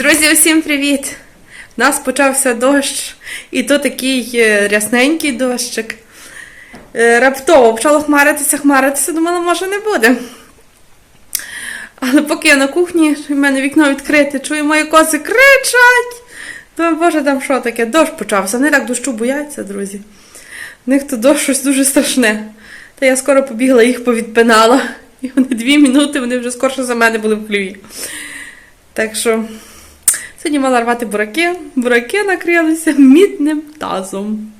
Друзі, усім привіт! У нас почався дощ, і то такий е, рясненький дощик. Е, Раптово почало хмаритися, хмаритися, думала, може не буде. Але поки я на кухні, в мене вікно відкрите, чую, мої кози кричать. Думаю, боже, там що таке? Дощ почався. Вони так дощу бояться, друзі. У них тут дощ щось дуже страшне. Та я скоро побігла, їх повідпинала. І вони дві минути, вони вже скорше за мене були в хліві. Так що сьогодні мала рвати бураки. Бураки накрилися мідним тазом.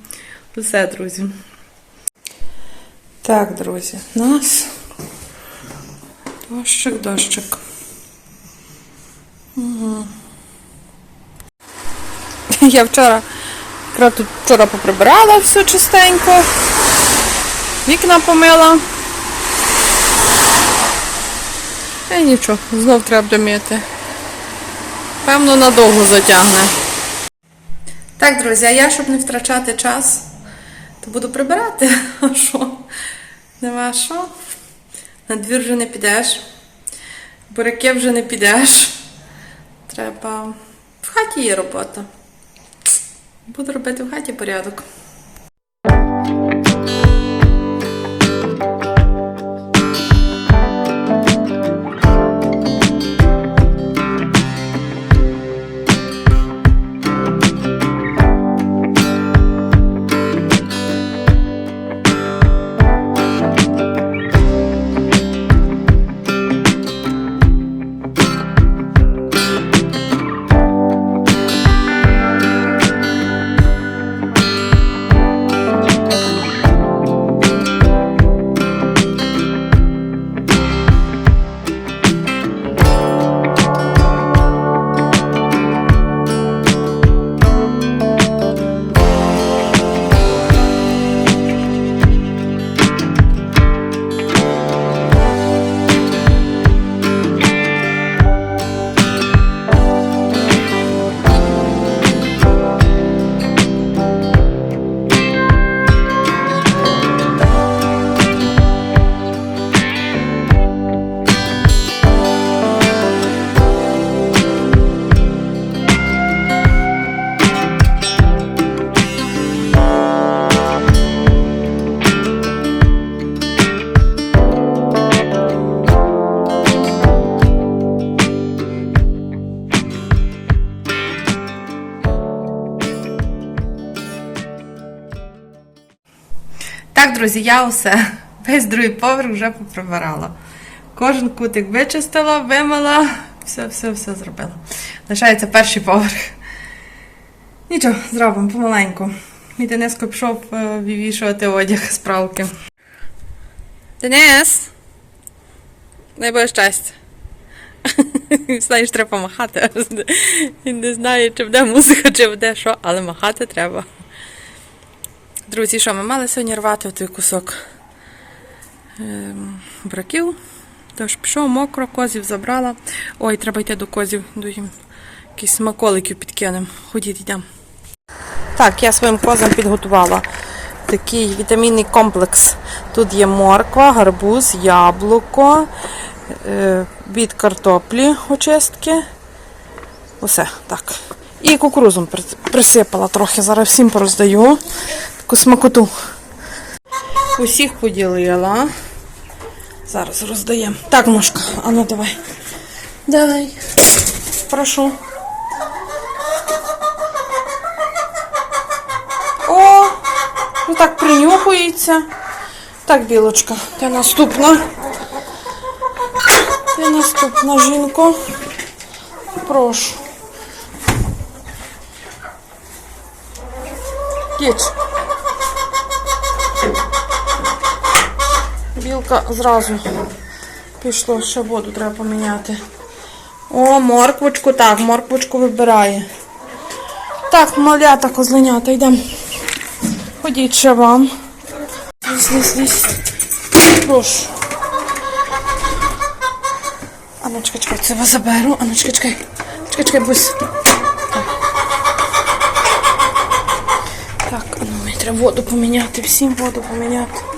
Все, друзі. Так, друзі, нас дощик, дощик. Угу. Я вчора якраз тут вчора поприбирала все чистенько. Вікна помила. І нічого, знов треба домити. Певно, надовго затягне. Так, друзі, а я, щоб не втрачати час, то буду прибирати. А що? Нема що? На двір вже не підеш. Буряки вже не підеш. Треба. В хаті є робота. Буду робити в хаті порядок. Так, друзі, я усе. Весь другий поверх вже поприбирала. Кожен кутик вичистила, вимила, все, все, все зробила. Лишається перший поверх. Нічого, зробимо помаленьку. Мій Дениско пішов е, вивішувати одяг з пралки. Денис! Дай Боже щастя. Знаєш, треба махати. Він не знає, чи буде музика, чи буде що, але махати треба. Друзі, що ми мали сьогодні рвати той кусок ем, браків. Тож пішов мокро, козів забрала. Ой, треба йти до козів, до їм якісь смаколиків підкинемо. Ходіть, йдемо. Так, я своїм козам підготувала такий вітамінний комплекс. Тут є морква, гарбуз, яблуко, е, від картоплі очистки. Усе так. І кукурузом присипала трохи. Зараз всім пороздаю таку смакоту. Усіх поділила. Зараз роздаємо. Так, ножка, а ну давай. Давай. Прошу. О, ну так принюхується. Так, білочка, ти наступна. Ти наступна жінко. Прошу. Їдь. Білка зразу пішло, ще воду треба поміняти. О, морквочку, так, морквочку вибирає. Так, малята, козленята, йдемо. Ходіть ще вам. Злізь, злізь. Прошу. Ну, чекай, чекай, це вас заберу. А ну, чекай, чекай. Чекай, бусь. Так, а ну, мені треба воду поміняти, всім воду поміняти.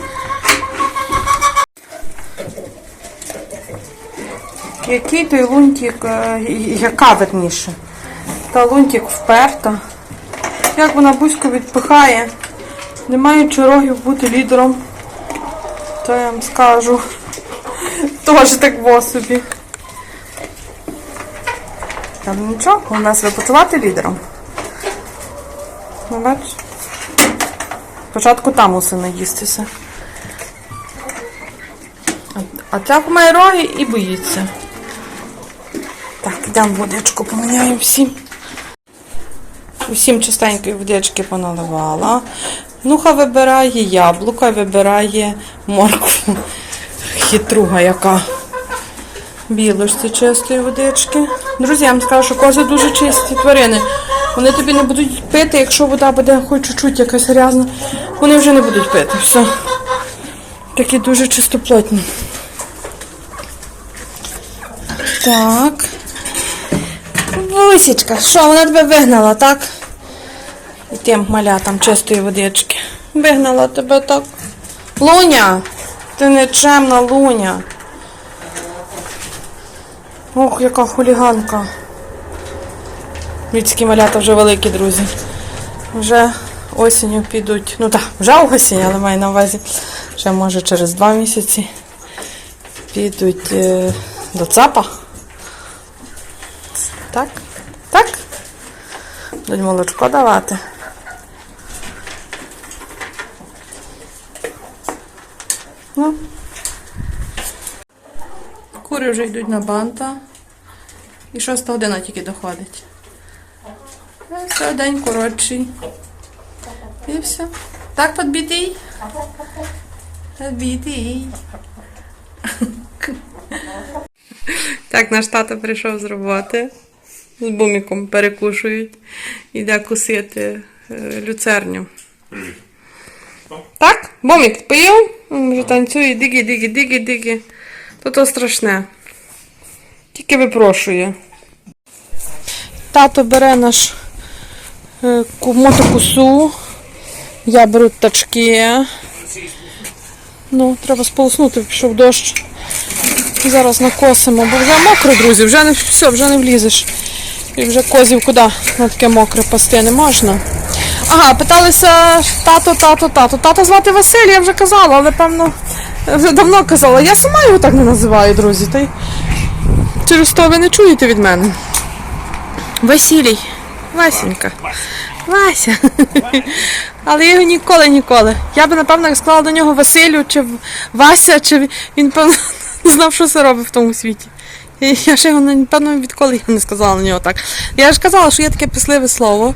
Який той лунтик, е, яка верніше? Та лунтик вперта. Як вона бузько відпихає. Не маючи рогів бути лідером, то я вам скажу. Тож так во собі. Та ну нічого, у нас випочувати лідером. Ну? Спочатку там мусить наїстися. А так має роги і боїться. Так, йдемо водичку поміняємо всім. Усім чистенької водички поналивала. Нуха вибирає яблука, вибирає моркву. Хитруга яка. Білочці чистої водички. Друзі, я вам скажу, що кози дуже чисті тварини. Вони тобі не будуть пити, якщо вода буде хоч чуть-чуть якась грязна, вони вже не будуть пити. Все. Такі дуже чистоплотні. Так. Висічка, що, вона тебе вигнала, так? І тим малятам чистої водички. Вигнала тебе так. Луня! Ти нечемна луня. Ох, яка хуліганка. Людські малята вже великі, друзі. Вже осінню підуть. Ну так, вже осінь, але маю на увазі. Ще може через два місяці підуть е, до ЦАПа. Так? Будуть молочко давати. Ну. Кури вже йдуть на банта. І шоста година тільки доходить. І все, день коротший. І все. Так підбитий? Підбитий. Так, наш тато прийшов з роботи. З буміком перекушують. Іде кусити е, люцерню. Так? Бумік поїв? Він вже танцює, дигі, дигі, дигі, дигі. То то страшне. Тільки випрошує. Тато бере наш е, мотокусу. Я беру тачки. Ну, треба сполоснути, пішов дощ. Зараз накосимо, бо вже мокро, друзі, вже не все, вже не влізеш. І вже козів куди на таке мокре пасти не можна. Ага, питалися тато, тато, тато. Тато звати Василь, я вже казала, але певно вже давно казала. Я сама його так не називаю, друзі. Та й через то ви не чуєте від мене. Василій. Васенька. Вася. Але я його ніколи, ніколи. Я би, напевно, сказала до нього Василю чи Вася, чи він, певно, не знав, що це робить в тому світі. Я ще його, напевно, відколи я не сказала на нього так. Я ж казала, що є таке писливе слово,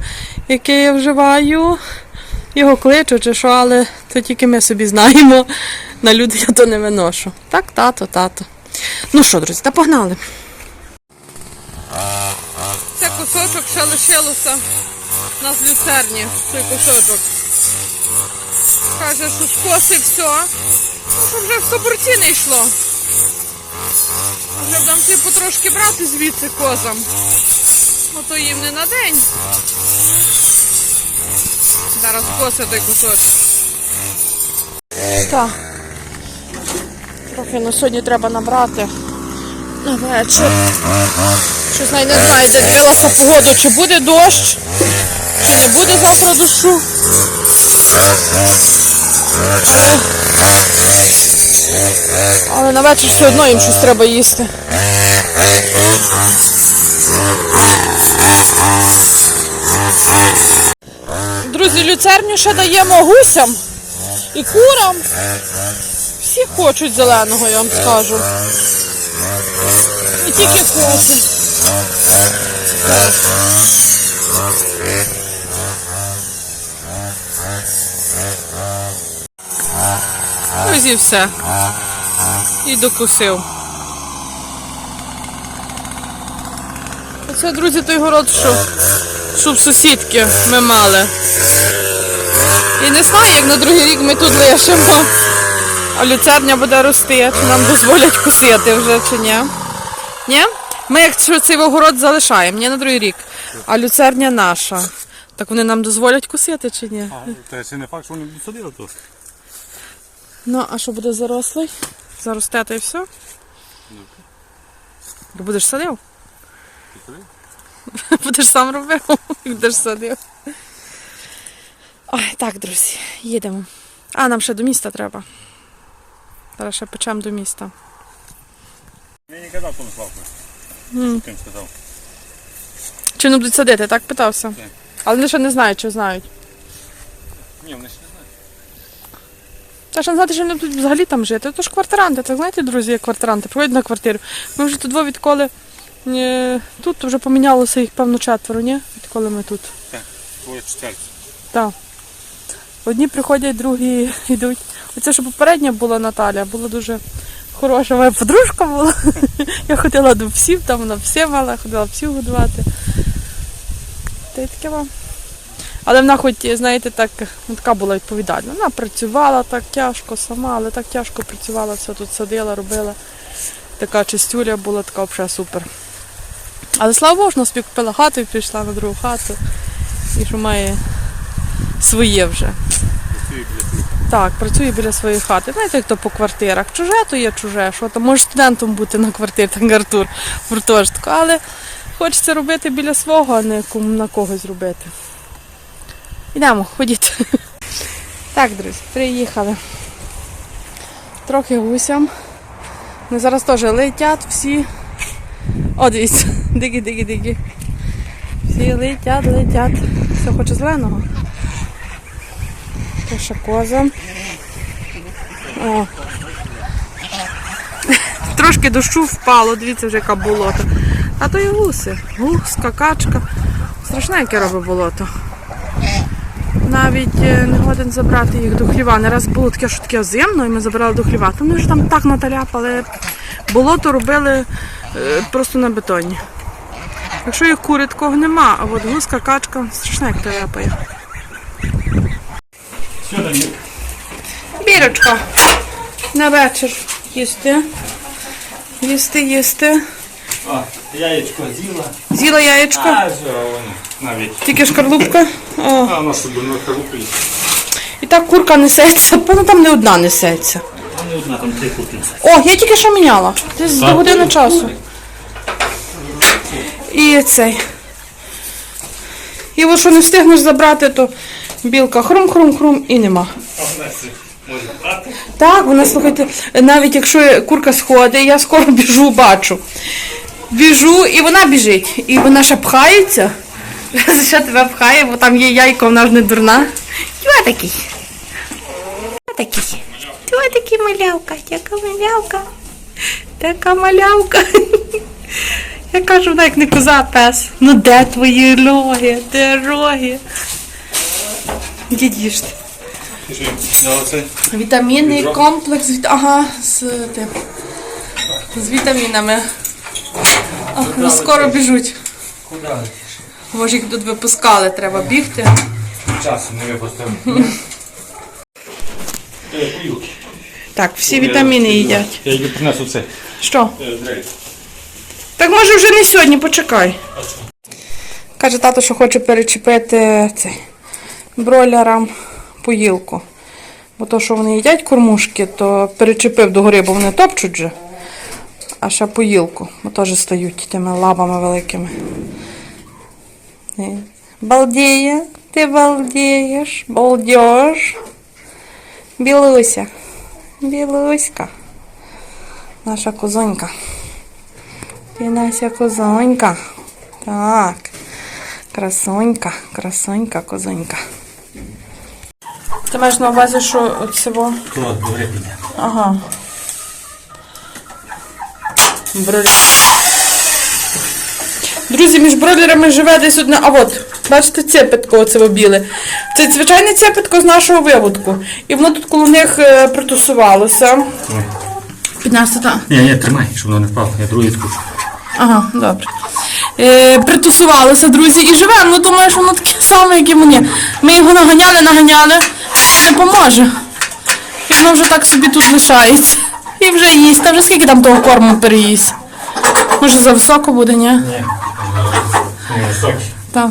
яке я вживаю, його кличу чи що, але то тільки ми собі знаємо. На люди я то не виношу. Так, тато, тато. Ну що, друзі, та погнали. Це кусочок ще лишилося на з люцерні, той кусочок. Каже, що скосив все, ну, щоб вже в соборці не йшло. Вже будемо ти потрошки брати звідси козам. Ото їм не на день. Зараз косить той кусочок. Так. Трохи на сьогодні треба набрати на вечір. Щось навіть не знаю, де дивилася погоду, чи буде дощ, чи не буде завтра дощу. Але, але на вечір все одно їм щось треба їсти. Друзі, люцерню ще даємо гусям і курам. Всі хочуть зеленого, я вам скажу. Не тільки коси. Ось і докусив. Оце, друзі, той город, що, що в сусідки ми мали. І не знаю, як на другий рік ми тут лишимо. А люцерня буде рости, чи нам дозволять кусити вже, чи ні? Ні? Ми якщо цей огород залишаємо, ні на другий рік. А люцерня наша. Так вони нам дозволять кусити чи ні? А, це не факт, що вони садили тут. Ну, а що буде зарослий? Заросте і все? Ти будеш садив? Будеш сам робив, будеш садив. Ой, так, друзі, їдемо. А, нам ще до міста треба. Зараз ще печемо до міста. Я не казав тому Славку. М. Ким сказав. Чи не будуть садити, так питався? Так. Але вони ще не знають, чи знають. Ні, вони ще не знають. Та ж знати, що вони тут взагалі там жити. То ж квартиранти, так знаєте, друзі, як квартиранти, приходять на квартиру. Ми вже тут двоє відколи е, тут вже помінялося їх, певно, четверо, ні? Відколи ми тут. Твоє четверте. Так. Одні приходять, другі йдуть. Оце, що попередня була Наталя, була дуже хороша моя подружка була. Я ходила до псів, там вона всі мала, ходила псів годувати. Та й таке вам. Але вона хоч, знаєте, так, ну, така була відповідальна. Вона працювала так тяжко сама, але так тяжко працювала, все тут садила, робила. Така чистюля була, така взагалі супер. Але слава Богу, вона собі купила хату і пішла на другу хату. І що має своє вже. Працює біля. Так, працює біля своєї хати. Знаєте, як то по квартирах. Чуже, то є чуже. Що там може студентом бути на квартирі, так Артур в гуртожитку. Але хочеться робити біля свого, а не на когось робити. Йдемо, ходіть. Так, друзі, приїхали. Трохи гусям. Ми зараз теж летять всі. О, дивіться, дигі, дигі, дигі. Всі летять, летять. Все хоче зеленого. Ще коза. О. Трошки дощу впало, дивіться вже яка болото. А то і гуси. Гуска, качка. Страшне, яке робить болото. Навіть е, не годен забрати їх до хліва. Не раз було таке, що таке зимно, і ми забирали до хліва. То вони вже там так наталяпали. Болото робили е, просто на бетоні. Якщо їх кури такого нема, а от гуска, качка, страшне, як таляпає. Бірочка. На вечір їсти. Їсти, їсти. А, яєчко з'їла. З'їла яєчко. А, все, воно. Навіть. Тільки шкарлупка. О. А, воно собі на халупі. І так курка несеться. Певно, там не одна несеться. А не одна, там три курки. О, я тільки що міняла. Десь до години часу. І цей. І от що не встигнеш забрати, то білка хрум-хрум-хрум і нема. Нас. Так, вона, слухайте, навіть якщо курка сходить, я скоро біжу, бачу. Біжу, і вона біжить. І вона ще пхається. За що тебе пхає, бо там є яйко, вона ж не дурна. Чого такий? Чого такий? Чого такий малявка? Яка малявка? Така малявка. Я кажу, вона як не коза пес. Ну де твої роги? Де роги? Ідіть їжте. Вітамінний комплекс, від- ага, з, тим, з вітамінами. Вже скоро біжуть. Куди? Може їх тут випускали, треба бігти. Часу не випустив. Е. Так, всі вітаміни їдять. Я їй принесу це. Що? Е. Так може вже не сьогодні, почекай. Каже тато, що хоче перечепити цей бройлерам поїлку. Бо то, що вони їдять кормушки, то перечепив догори, бо вони топчуть же. А ще поїлку, бо теж стають тими лапами великими. Балдіє, ти балдієш, балдєш. Білуся, білуська, наша козонька. Ти Нася козонька. Так. Красонька, красонька, козонька. Ти маєш на увазі, що от цього. Ага. Бролер. Друзі, між бройлерами живе десь одне. А от, бачите, цепетко оце біле. Це звичайне цепетко з нашого виводку. І воно тут коло них е, притусувалося. Піднести так. Ні, ні, тримай, щоб воно не впало. Я другий скучу. Ага, добре. Е, притусувалося, друзі, і живе. Ну думаю, що воно таке саме, як і мені. Ми його наганяли, наганяли, не поможе. І воно вже так собі тут лишається. І вже їсть. Та вже скільки там того корму переїсть? Може за високо буде, ні? Ні. Так.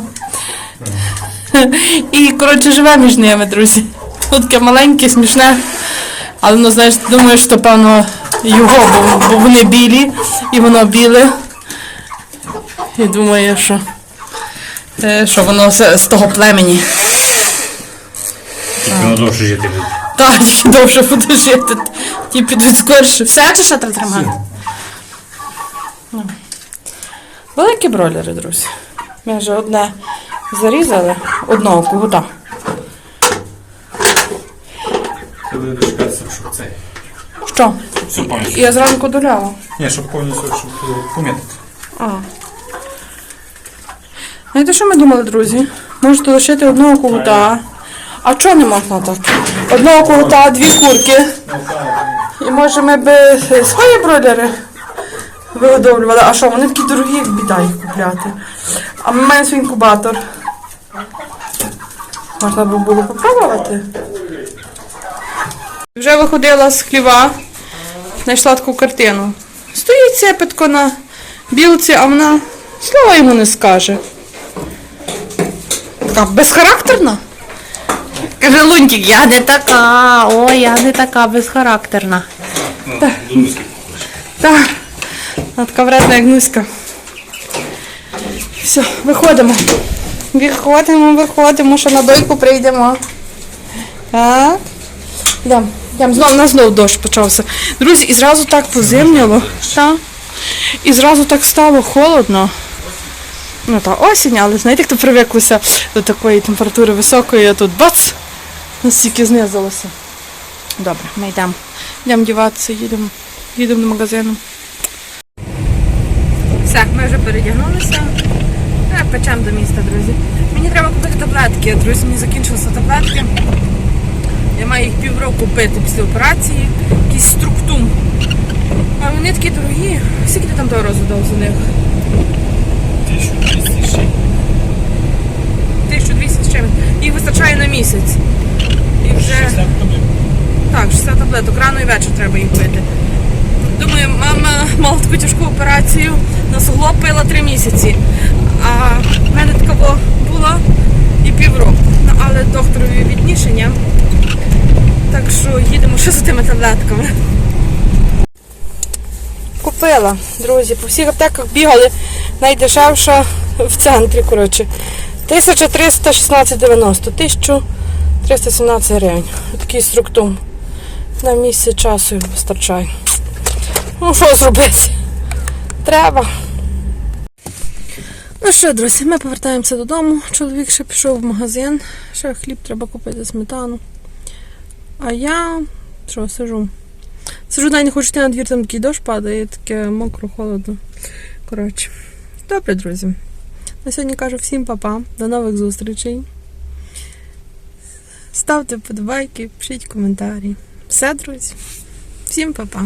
І, коротше, живе між ними, друзі. Ну, таке маленьке, смішне. Але ну, знаєш, думаю, що певно його, бо, бо вони білі, і воно біле. І думаю, що Те, що воно з, з того племені. Тільки воно довше жити буде. Так, довше буде жити. Ті підуть скорше. Все чи ще треба тримати? Ну. Великі бройлери, друзі. Ми вже одне зарізали, одного кугута. Дочекатися, щоб. Що? Все повністю. Я зранку доляла. Ні, щоб повністю, щоб помітити. А. Знаєте, що ми думали, друзі? Можете лишити одного кугута. А чого не можна так? Одного кугута, дві курки. І може ми б е, свої бройлери вигодовлювали. А що, вони такі дорогі, як біда їх купляти. А ми маємо свій інкубатор. Можна б було попробувати. Вже виходила з хліва, знайшла таку картину. Стоїть цепетко на білці, а вона слова йому не скаже. Така безхарактерна. Каже Лунтик, я не така, о, я не така безхарактерна. Так, вона така вредна, як Нуська. Все, виходимо. Виходимо, виходимо, що на дойку прийдемо. Так. Йдемо. Йдемо. Знов, на знов дощ почався. Друзі, і зразу так позимніло. Так. І зразу так стало холодно. Ну та осінь, але знаєте, хто привиклося до такої температури високої, а тут бац! Настільки знизилося. Добре, ми йдемо. Йдемо діватися, їдемо. Їдемо до магазину. Все, ми вже передягнулися. Е, Печемо до міста, друзі. Мені треба купити таблетки. Друзі, мені закінчилися таблетки. Я маю їх півроку пити після операції. Якийсь структум. А вони такі дорогі. Скільки ти там того разу дав за них? 1200 з чим. Їх вистачає на місяць. І вже. Так, 60 таблеток. Рано і вечір треба їх пити. Думаю, мама мала таку тяжку операцію, на суглоб пила 3 місяці. А в мене такого було і півроку. Ну, але докторові віднішення. Так що їдемо ще за тими таблетками. Купила, друзі, по всіх аптеках бігали. Найдешевша в центрі, коротше. 1316,90, 1317 гривень. Такий структум. На місці часу вистачає. Ну, що зробити? Треба. Ну що, друзі, ми повертаємося додому. Чоловік ще пішов в магазин. Ще хліб треба купити сметану. А я що, сижу. Сижу, дай не хочу йти на двір, там такий дощ падає, таке мокро, холодно. Коротше. Добре, друзі. На сьогодні кажу всім папа. До нових зустрічей. Ставте вподобайки, пишіть коментарі. Все, друзі. Всім па-па.